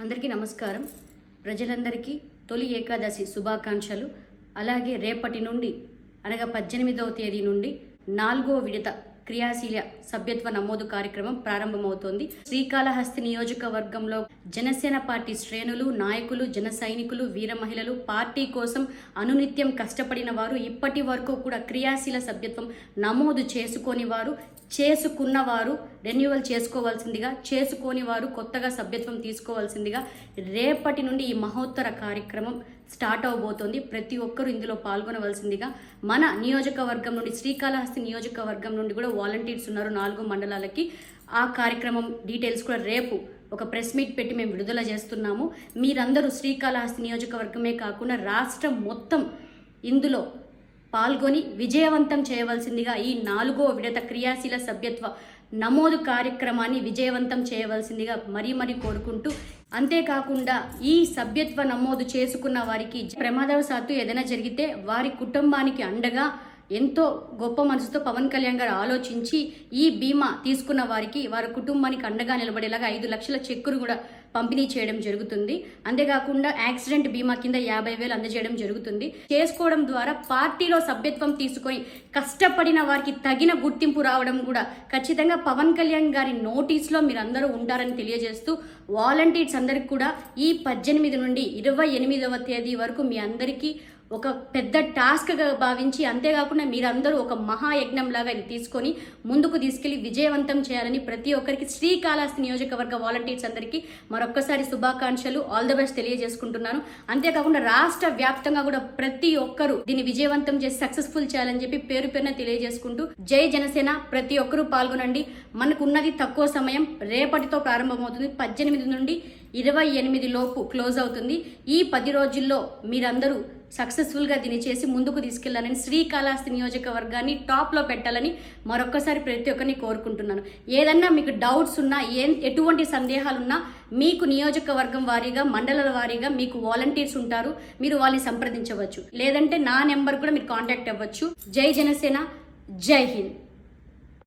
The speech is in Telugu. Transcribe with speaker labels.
Speaker 1: అందరికీ నమస్కారం. ప్రజలందరికీ తొలి ఏకాదశి శుభాకాంక్షలు. అలాగే రేపటి నుండి అనగా పద్దెనిమిదవ తేదీ నుండి నాలుగో విడత క్రియాశీల సభ్యత్వ నమోదు కార్యక్రమం ప్రారంభమవుతోంది. శ్రీకాళహస్తి నియోజకవర్గంలో జనసేన పార్టీ శ్రేణులు నాయకులు జన సైనికులు వీర మహిళలు పార్టీ కోసం అనునిత్యం కష్టపడిన వారు ఇప్పటి వరకు కూడా క్రియాశీల సభ్యత్వం నమోదు చేసుకొని వారు చేసుకున్నవారు రెన్యువల్ చేసుకోవాల్సిందిగా చేసుకోని వారు కొత్తగా సభ్యత్వం తీసుకోవాల్సిందిగా రేపటి నుండి ఈ మహోత్తర కార్యక్రమం స్టార్ట్ అవబోతోంది. ప్రతి ఒక్కరూ ఇందులో పాల్గొనవలసిందిగా మన నియోజకవర్గం నుండి శ్రీకాళహస్తి నియోజకవర్గం నుండి కూడా వాలంటీర్స్ ఉన్నారు నాలుగు మండలాలకి. ఆ కార్యక్రమం డీటెయిల్స్ కూడా రేపు ఒక ప్రెస్ మీట్ పెట్టి మేము విడుదల చేస్తున్నాము. మీరందరూ శ్రీకాళహస్తి నియోజకవర్గమే కాకుండా రాష్ట్రం మొత్తం ఇందులో పాల్గొని విజయవంతం చేయవలసిందిగా ఈ నాలుగో విడత క్రియాశీల సభ్యత్వ నమోదు కార్యక్రమాన్ని విజయవంతం చేయవలసిందిగా మరీ మరీ కోరుకుంటూ అంతేకాకుండా ఈ సభ్యత్వ నమోదు చేసుకున్న వారికి ప్రమాదవశాత్తు ఏదైనా జరిగితే వారి కుటుంబానికి అండగా ఎంతో గొప్ప మనసుతో పవన్ కళ్యాణ్ గారు ఆలోచించి ఈ బీమా తీసుకున్న వారికి వారి కుటుంబానికి అండగా నిలబడేలాగా ఐదు లక్షల చెక్కును కూడా పంపిణీ చేయడం జరుగుతుంది. అంతేకాకుండా యాక్సిడెంట్ బీమా కింద యాభై వేలు అందజేయడం జరుగుతుంది. చేసుకోవడం ద్వారా పార్టీలో సభ్యత్వం తీసుకొని కష్టపడిన వారికి తగిన గుర్తింపు రావడం కూడా ఖచ్చితంగా పవన్ కళ్యాణ్ గారి నోటీస్లో మీరు అందరూ ఉంటారని తెలియజేస్తూ వాలంటీర్స్ అందరికి కూడా ఈ పద్దెనిమిది నుండి ఇరవై ఎనిమిదవ తేదీ వరకు మీ అందరికీ ఒక పెద్ద టాస్క్గా భావించి అంతేకాకుండా మీరందరూ ఒక మహాయజ్ఞం లాగా ఇది తీసుకొని ముందుకు తీసుకెళ్ళి విజయవంతం చేయాలని ప్రతి ఒక్కరికి శ్రీకాళహస్తి నియోజకవర్గ వాలంటీర్స్ అందరికీ మరొక్కసారి శుభాకాంక్షలు. ఆల్ ద బెస్ట్ తెలియజేసుకుంటున్నాను. అంతేకాకుండా రాష్ట్ర వ్యాప్తంగా కూడా ప్రతి ఒక్కరూ దీన్ని విజయవంతం చేసి సక్సెస్ఫుల్ చేయాలని చెప్పి పేరు పేరున తెలియజేసుకుంటూ జై జనసేన. ప్రతి ఒక్కరూ పాల్గొనండి. మనకు ఉన్నది తక్కువ సమయం. రేపటితో ప్రారంభమవుతుంది పద్దెనిమిది నుండి ఇరవై ఎనిమిది లోపు క్లోజ్ అవుతుంది. ఈ పది రోజుల్లో మీరందరూ సక్సెస్ఫుల్గా దీన్ని చేసి ముందుకు తీసుకెళ్ళాలని శ్రీకాళహస్తి నియోజకవర్గాన్ని టాప్లో పెట్టాలని మరొక్కసారి ప్రతి ఒక్కరిని కోరుకుంటున్నాను. ఏదన్నా మీకు డౌట్స్ ఉన్నా ఏ ఎటువంటి సందేహాలు ఉన్నా మీకు నియోజకవర్గం వారీగా మండలాల వారీగా మీకు వాలంటీర్స్ ఉంటారు మీరు వాళ్ళని సంప్రదించవచ్చు. లేదంటే నా నెంబర్ కూడా మీరు కాంటాక్ట్ అవ్వచ్చు. జై జనసేన జై హింద్.